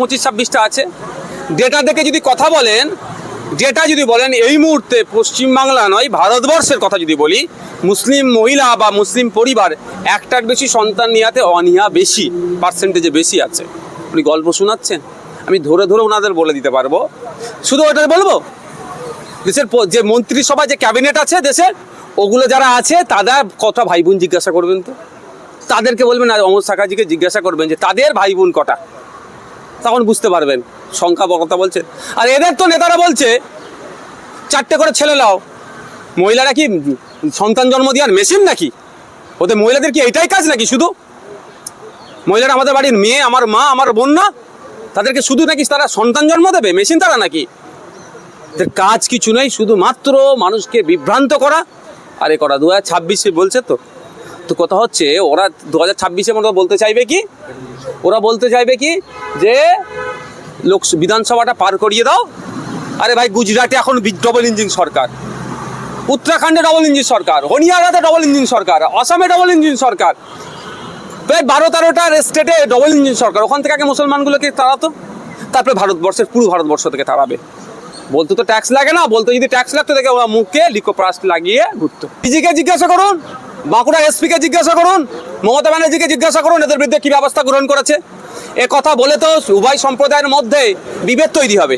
পঁচিশ, ছাব্বিশটা আছে। ডেটা দেখে যদি কথা বলেন, ডেটা যদি বলেন, এই মুহূর্তে পশ্চিমবাংলা নয়, ভারতবর্ষের কথা যদি বলি, মুসলিম মহিলা বা মুসলিম পরিবার একটার বেশি সন্তান নেওয়াতে অনীহা বেশি পার্সেন্টেজে বেশি আছে। উনি গল্প শোনাচ্ছেন? আমি ধরে ধরে ওনাদের বলে দিতে পারব। শুধু ওটা বলব? দেশের যে মন্ত্রিসভা যে ক্যাবিনেট আছে দেশের, ওগুলো যারা আছে তারা কটা ভাই বোন জিজ্ঞাসা করবেন তো। তাদেরকে বলবেন আর অমর শাখাজিকে জিজ্ঞাসা করবেন যে, তাদের ভাই বোন কটা? তখন বুঝতে পারবেন, সংখ্যা কথা বলছে। আর এদের তো নেতারা বলছে, চারটে করে ছেলে লাও মহিলারা কি সন্তান জন্ম দেওয়ার মেশিন নাকি? ওদের মহিলাদের কি এইটাই কাজ নাকি শুধু? মহিলারা আমাদের বাড়ির মেয়ে, আমার মা, আমার বোন না? তাদেরকে শুধু নাকি তারা সন্তান জন্ম দেবে? মেশিন তারা নাকি? কাজ কিছু নেই, শুধুমাত্র মানুষকে বিভ্রান্ত করা। আর এ করা দু হাজার ছাব্বিশে বলছে তো। তো কথা হচ্ছে, ওরা দু হাজার ছাব্বিশের মতো বলতে চাইবে কি? ওরা বলতে চাইবে কি? যে, লোক বিধানসভাটা পার করিয়ে দাও। আরে ভাই, গুজরাটে এখন ডবল ইঞ্জিন সরকার। উত্তরাখণ্ডে ডবল ইঞ্জিন সরকার। হরিয়ানাতে ডবল ইঞ্জিন সরকার। আসামে ডবল ইঞ্জিন সরকার। প্রায় বারো তেরোটা স্টেটে ডবল ইঞ্জিন সরকার। ওখান থেকে আগে মুসলমানগুলোকে তাড়াতো। তারপরে ভারতবর্ষের, পুরো ভারতবর্ষ থেকে তাড়াবে। বলতে তো ট্যাক্স লাগে না। বলতে যদি ট্যাক্স লাগতো, দেখে ওরা মুখে লিকোপ্রাস্ট লাগিয়ে ঘুরতো। ডিজিকে জিজ্ঞাসা করুন। বাঁকুড়া এসপিকে জিজ্ঞাসা করুন, মমতা ব্যানার্জিকে জিজ্ঞাসা করুন, এদের বিরুদ্ধে কী ব্যবস্থা গ্রহণ করেছে। এ কথা বলে তো উভয় সম্প্রদায়ের মধ্যে বিভেদ তৈরি হবে।